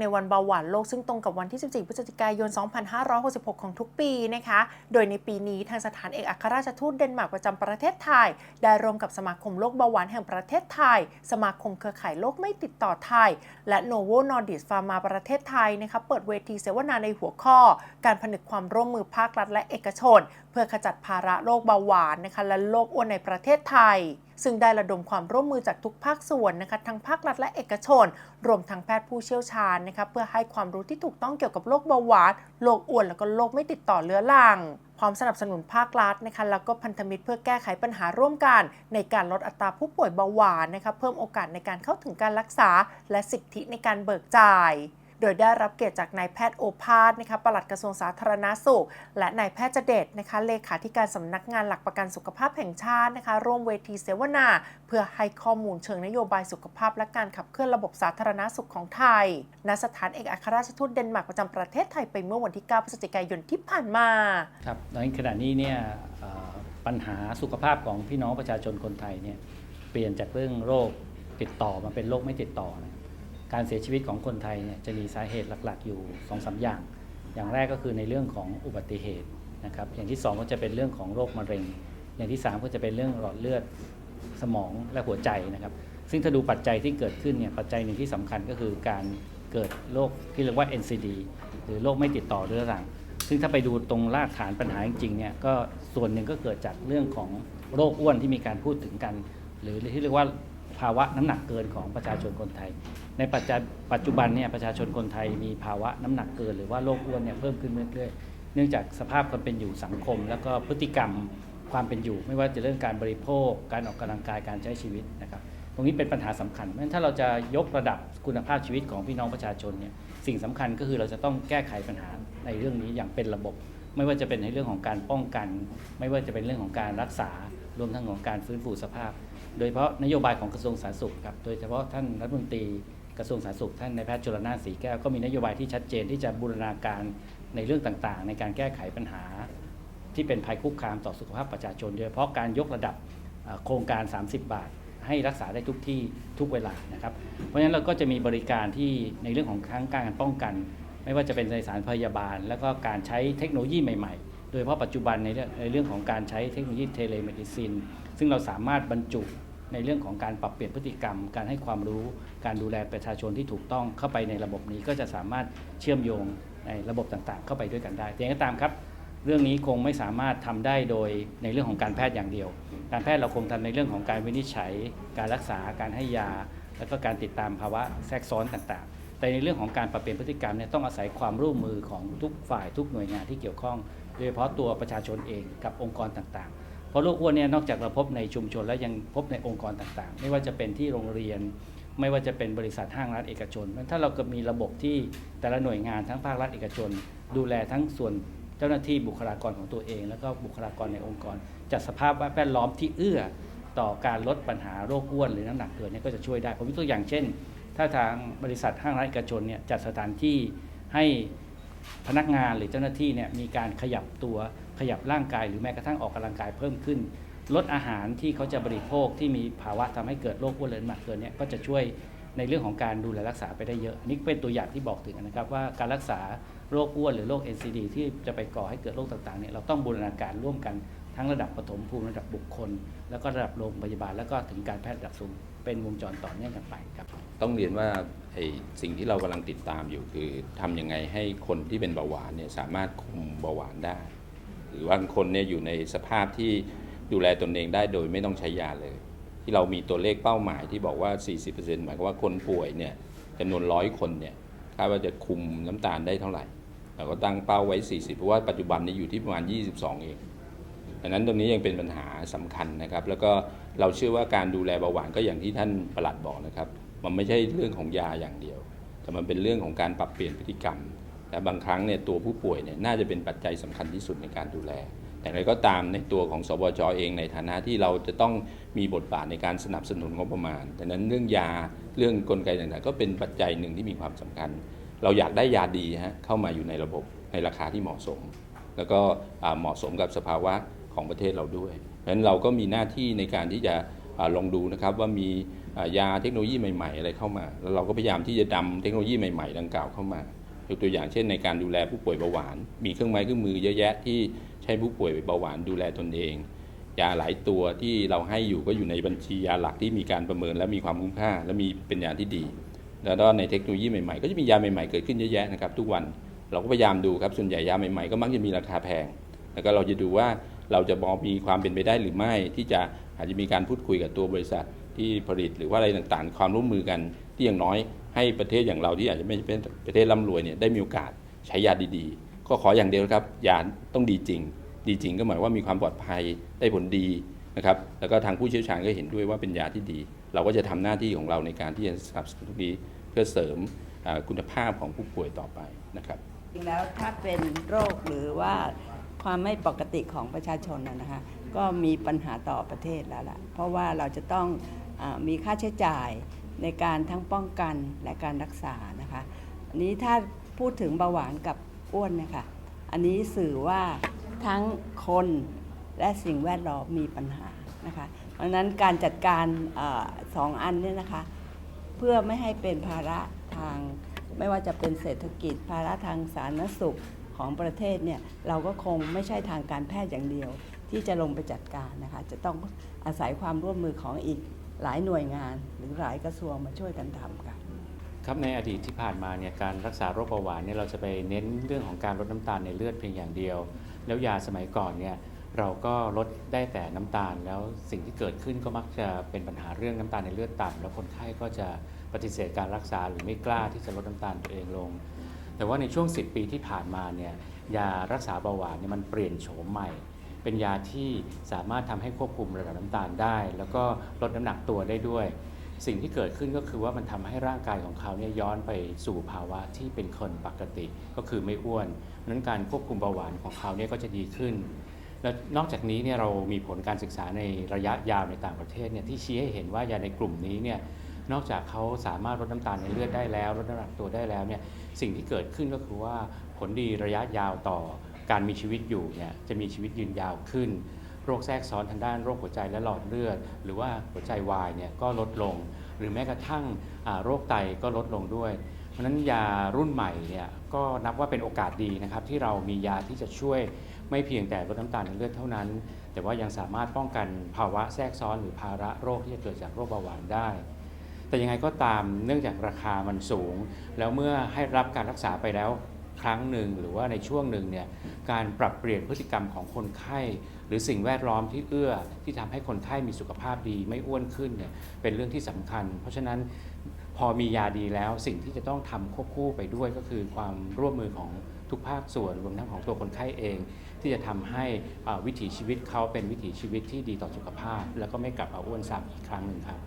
ในวันเบาหวานโลกซึ่งตรงกับวันที่ 14 พฤศจิกายน 2566 ของทุกปีนะคะ โดยในปีนี้ทางสถานเอกอัครราชทูตเดนมาร์กประจำประเทศไทย ได้ร่วมกับสมาคมโรคเบาหวานแห่งประเทศไทย สมาคมเครือข่ายโรคไม่ติดต่อไทย และโนโวนอร์ดิสฟาร์มาประเทศไทยนะคะเปิดเวทีเสวนาในหัวข้อ การผนึกความร่วมมือภาครัฐและเอกชนเพื่อขจัดภาระโรคเบาหวานนะคะและโรคอ้วนในประเทศไทย ซึ่งได้ระดมความร่วมมือจากทุกภาคส่วนนะคะทั้งภาครัฐและเอกชน รวมทั้งแพทย์ผู้เชี่ยวชาญนะคะเพื่อให้ความรู้ที่ถูกต้องเกี่ยวกับโรคเบาหวานโรคอ้วนแล้วก็โรคไม่ติดต่อเรื้อรังพร้อมสนับสนุนภาครัฐนะคะแล้วก็พันธมิตรเพื่อแก้ไขปัญหาร่วมกัน ในการลดอัตราผู้ป่วยเบาหวานนะคะเพิ่มโอกาสในการเข้าถึงการรักษา และสิทธิในการเบิกจ่าย โดยได้รับเกียรติจากนายแพทย์โอภาสนะคะปลัดกระทรวงสาธารณาสุข และนายแพทย์เจเดชนะคะเลขาธิการสำนักงานหลักประกันสุขภาพแห่งชาตินะคะร่วมเวทีเสวนา เพื่อให้ข้อมูลเชิงนโยบายสุขภาพ และการขับเคลื่อนระบบสาธารณาสุขของไทยณสถานเอกอัครราชทูตเดนมาร์กประจำประเทศไทยไปเมื่อวันที่ 9 พฤศจิกายนที่ผ่านมาครับในขณะนี้เนี่ยปัญหาสุขภาพของพี่น้องประชาชนคนไทยเนี่ยเปลี่ยนจากเรื่องโรคติดต่อมาเป็นโรคไม่ติดต่อนะ การเสียชีวิตของคนไทยเนี่ยจะมีสาเหตุหลักๆ อยู่2อสอย่าง อย่างแรกก็คือในเรื่องของอุบัติเหตุนะครับ อย่างที่ 2 ก็จะเป็นเรื่องของโรคมะเร็ง อย่างที่ 3 ก็จะเป็นเรื่องหลอดเลือดสมองและหัวใจนะครับ ซึ่งถ้าดูปัจจัยที่เกิดขึ้นเนี่ยปัจจัยหนึ่งที่สำคัญก็คือการเกิดโรคที่เรียกว่า NCD หรือโรคไม่ติดต่อเรื้อรัง ซึ่งถ้าไปดูตรงรากฐานปัญหาจริงๆเนี่ยก็ส่วนหนึ่งก็เกิดจากเรื่องของโรคอ้วนที่มีการพูดถึงกัน หรือที่เรียกว่า ภาวะน้ำหนักเกินของประชาชนคนไทย ในปัจจุบันเนี่ยประชาชนคนไทยมีภาวะน้ำหนักเกิน หรือว่าโรคอ้วนเนี่ยเพิ่มขึ้นเรื่อยๆ เนื่องจากสภาพความเป็นอยู่สังคม แล้วก็พฤติกรรมความเป็นอยู่ ไม่ว่าจะเรื่องการบริโภค การออกกำลังกายการใช้ชีวิตนะครับตรงนี้เป็นปัญหาสำคัญเพราะฉะนั้นถ้าเราจะยกระดับคุณภาพชีวิตของพี่น้องประชาชนเนี่ยสิ่งสำคัญก็คือเราจะต้องแก้ไขปัญหาในเรื่องนี้อย่างเป็นระบบ ไม่ว่าจะเป็นในเรื่องของการป้องกัน ไม่ว่าจะเป็นเรื่องของการรักษารวมทั้งของการฟื้นฟูสภาพ โดยเฉพาะนโยบายของกระทรวงสาธารณสุขครับโดยเฉพาะท่านรัฐมนตรีกระทรวงสาธารณสุขท่านนายแพทย์ชลนานสีแก้วก็มีนโยบายที่ชัดเจนที่จะบูรณาการในเรื่องต่างๆ ในการแก้ไขปัญหา ที่เป็นภัยคุกคามต่อสุขภาพประชาชน โดยเฉพาะการยกระดับโครงการ 30 บาท ให้รักษาได้ทุกที่ทุกเวลานะครับ เพราะฉะนั้นเราก็จะมีบริการที่ในเรื่องของทั้งการป้องกัน ไม่ว่าจะเป็นในสารพยาบาล แล้วก็การใช้เทคโนโลยีใหม่ ๆ โดยเฉพาะปัจจุบันในเรื่องในเรื่องของการใช้เทคโนโลยีเทเลเมดิซิน ซึ่งเราสามารถบรรจุในเรื่องของการปรับเปลี่ยนพฤติกรรม การให้ความรู้ การดูแลประชาชนที่ถูกต้องเข้าไปในระบบนี้ก็จะสามารถเชื่อมโยงในระบบต่างๆ เข้าไปด้วยกันได้แต่อย่างก็ตามครับ เรื่องนี้คงไม่สามารถทำได้โดยในเรื่องของการแพทย์อย่างเดียว การแพทย์เราคงทำในเรื่องของการวินิจฉัย การรักษา การให้ยา แล้วก็การติดตามภาวะแทรกซ้อนต่างๆ แต่ในเรื่องของการปรับเปลี่ยนพฤติกรรมเนี่ยต้องอาศัยความร่วมมือของทุกฝ่ายทุกหน่วยงานที่เกี่ยวข้อง ดยเฉพาะตัวประชาชนเองกับองค์กรต่างๆ เพราะโรคอ้วนเนี่ยนอกจากเราพบในชุมชนแล้วยังพบในองค์กรต่างๆ ไม่ว่าจะเป็นที่โรงเรียน ไม่ว่าจะเป็นบริษัทห้างร้านเอกชนถ้าเราก็มีระบบที่แต่ละหน่วยงานทั้งภาครัฐเอกชน ดูแลทั้งส่วนเจ้าหน้าที่บุคลากรของตัวเอง แล้วก็บุคลากรในองค์กร จัดสภาพแวดล้อมที่เอื้อต่อการลดปัญหาโรคอ้วนหรือน้ำหนักเกินเนี่ยก็จะช่วยได้ผมยกตัวอย่างเช่น ถ้าทางบริษัทห้างร้านเอกชนเนี่ยจัดสถานที่ให้ พนักงานหรือเจ้าหน้าที่เนี่ยมีการขยับตัวขยับร่างกาย หรือแม้กระทั่งออกกำลังกายเพิ่มขึ้น ลดอาหารที่เขาจะบริโภคที่มีภาวะทำให้เกิดโรคอ้วนหรือน้ำหนักเกินเนี่ยก็จะช่วยในเรื่องของการดูแลรักษาไปได้เยอะอันนี่เป็นตัวอย่างที่บอกถึงนะครับว่าการรักษาโรคอ้วนหรือโรค NCD ที่จะไปก่อให้เกิดโรคต่างๆเนี่ยเราต้องบูรณาการร่วมกันทั้งระดับปฐมภูมิระดับบุคคล แล้วก็ระดับโรงพยาบาล แล้วก็ถึงการแพทย์ระดับสูงเป็นวงจรต่อเนื่องกันไปครับ ต้องเรียนว่าสิ่งที่เรากำลังติดตามอยู่คือทำยังไงให้คนที่เป็นเบาหวานเนี่ยสามารถคุมเบาหวานได้ หรือว่าคนเนี่ยอยู่ในสภาพที่ดูแลตนเองได้โดยไม่ต้องใช้ยาเลย ที่เรามีตัวเลขเป้าหมายที่บอกว่า 40%หมายความว่าคนป่วยเนี่ยจำนวนร้อยคนเนี่ยคาดว่าจะคุมน้ำตาลได้เท่าไหร่เราก็ตั้งเป้าไว้ 40 เพราะว่าปัจจุบันนี้อยู่ที่ประมาณ 22 เองดังนั้นตรงนี้ยังเป็นปัญหาสำคัญนะครับ แล้วก็เราเชื่อว่าการดูแลเบาหวานก็อย่างที่ท่านประหลัดบอกนะครับ มันไม่ใช่เรื่องของยาอย่างเดียว แต่มันเป็นเรื่องของการปรับเปลี่ยนพฤติกรรม และบางครั้งเนี่ยตัวผู้ป่วยเนี่ยน่าจะเป็นปัจจัยสำคัญที่สุดในการดูแล แต่อะไรก็ตามในตัวของสบจเองในฐานะที่เราจะต้องมีบทบาทในการสนับสนุนงบประมาณดังนั้นเรื่องยาเรื่องกลไกต่างๆ ก็เป็นปัจจัยหนึ่งที่มีความสำคัญ เราอยากได้ยาดีฮะเข้ามาอยู่ในระบบในราคาที่เหมาะสม แล้วก็เหมาะสมกับสภาวะของประเทศเราด้วยเพราะฉะนั้นเราก็มีหน้าที่ในการที่จะ ลองดูนะครับว่ามียาเทคโนโลยีใหม่ๆ อะไรเข้ามา แล้วเราก็พยายามที่จะนำเทคโนโลยีใหม่ๆ ดังกล่าวเข้ามายกตัวอย่างเช่นในการดูแลผู้ป่วยเบาหวาน มีเครื่องไม้เครื่องมือเยอะแยะที่ใช้ผู้ป่วยเบาหวานดูแลตนเอง ยาหลายตัวที่เราให้อยู่ก็อยู่ในบัญชียาหลักที่มีการประเมินและมีความคุ้มค่า และมีเป็นยาที่ดีแล้วก็ในเทคโนโลยีใหม่ๆ ก็จะมียาใหม่ๆเกิดขึ้นเยอะแยะนะครับทุกวันเราก็พยายามดูครับส่วนใหญ่ยาใหม่ๆก็มักจะมีราคาแพง แล้วก็เราจะดูว่า เราจะมองมีความเป็นไปได้หรือไม่ที่จะอาจจะมีการพูดคุยกับตัวบริษัทที่ผลิตหรือว่าอะไรต่างๆ ความร่วมมือกันที่อย่างน้อยให้ประเทศอย่างเราที่อาจจะไม่เป็นประเทศร่ำรวยเนี่ยได้มีโอกาสใช้ยาดีๆ ก็ขออย่างเดียวครับยาต้องดีจริง ดีจริงก็หมายว่ามีความปลอดภัยได้ผลดีนะครับแล้วก็ทางผู้เชี่ยวชาญก็เห็นด้วยว่าเป็นยาที่ดี เราก็จะทำหน้าที่ของเราในการที่จะสนับสนุนตรงนี้เพื่อเสริมคุณภาพของผู้ป่วยต่อไปนะครับจริงแล้วถ้าเป็นโรคหรือว่า ความไม่ปกติของประชาชนนะคะก็มีปัญหาต่อประเทศแล้วล่ะ เพราะว่าเราจะต้องอมีค่าใช้จ่ายในการทั้งป้องกันและการรักษานะคะอันนี้ถ้าพูดถึงเบาหวานกับอ้วนนะคะอันนี้สื่อว่าทั้งคนและสิ่งแวดล้อมมีปัญหานะคะเพราะนั้นการจัดการอสองอันเนี่ยนะคะเพื่อไม่ให้เป็นภาระทางไม่ว่าจะเป็นเศรษฐกิจ ภาระทางสาธารณสุข ของประเทศเนี่ยเราก็คงไม่ใช่ทางการแพทย์อย่างเดียว ที่จะลงไปจัดการนะคะจะต้องอาศัยความร่วมมือของอีกหลายหน่วยงาน หรือหลายกระทรวงมาช่วยกันทำค่ะครับในอดีตที่ผ่านมาเนี่ยการรักษาโรคเบาหวานเนี่ยเราจะไปเน้นเรื่องของการลดน้ำตาลในเลือดเพียงอย่างเดียว แล้วยาสมัยก่อนเนี่ยเราก็ลดได้แต่น้ำตาล แล้วสิ่งที่เกิดขึ้นก็มักจะเป็นปัญหาเรื่องน้ำตาลในเลือดต่ำแล้วคนไข้ก็จะปฏิเสธการรักษาหรือไม่กล้าที่จะลดน้ำตาลตัวเองลง แต่ว่าในช่วง 10 ปีที่ผ่านมาเนี่ยยารักษาเบาหวานเนี่ยมันเปลี่ยนโฉมใหม่ เป็นยาที่สามารถทำให้ควบคุมระดับน้ำตาลได้ แล้วก็ลดน้ำหนักตัวได้ด้วย สิ่งที่เกิดขึ้นก็คือว่ามันทำให้ร่างกายของเขาเนี่ยย้อนไปสู่ภาวะที่เป็นคนปกติก็คือไม่อ้วนเพราะฉะนั้นการควบคุมเบาหวานของเขาเนี่ยก็จะดีขึ้นและนอกจากนี้เนี่ยเรามีผลการศึกษาในระยะยาวในต่างประเทศเนี่ยที่ชี้ให้เห็นว่ายาในกลุ่มนี้เนี่ย นอกจากเขาสามารถลดน้ำตาลในเลือดได้แล้วลดน้ำหนักตัวได้แล้วเนี่ยสิ่งที่เกิดขึ้นก็คือว่าผลดีระยะยาวต่อการมีชีวิตอยู่เนี่ยจะมีชีวิตยืนยาวขึ้น โรคแทรกซ้อนทางด้านโรคหัวใจและหลอดเลือด หรือว่าหัวใจวายเนี่ยก็ลดลง หรือแม้กระทั่งโรคไตก็ลดลงด้วย เพราะนั้นยารุ่นใหม่เนี่ยก็นับว่าเป็นโอกาสดีนะครับที่เรามียาที่จะช่วยไม่เพียงแต่ลดน้ำตาลในเลือดเท่านั้น แต่ว่ายังสามารถป้องกันภาวะแทรกซ้อนหรือภาระโรคที่จะเกิดจากโรคเบาหวานได้ แต่ยังไงก็ตามเนื่องจากราคามันสูง แล้วเมื่อให้รับการรักษาไปแล้วครั้งหนึ่งหรือว่าในช่วงหนึ่งเนี่ยการปรับเปลี่ยนพฤติกรรมของคนไข้ หรือสิ่งแวดล้อมที่เอื้อที่ทำให้คนไข้มีสุขภาพดีไม่อ้วนขึ้นเนี่ยเป็นเรื่องที่สำคัญ เพราะฉะนั้นพอมียาดีแล้วสิ่งที่จะต้องทำควบคู่ไปด้วยก็คือความร่วมมือของทุกภาคส่วนรวมทั้งของตัวคนไข้เอง ที่จะทำให้วิถีชีวิตเขาเป็นวิถีชีวิตที่ดีต่อสุขภาพ แล้วก็ไม่กลับมาอ้วนซ้ำอีกครั้งหนึ่งครับ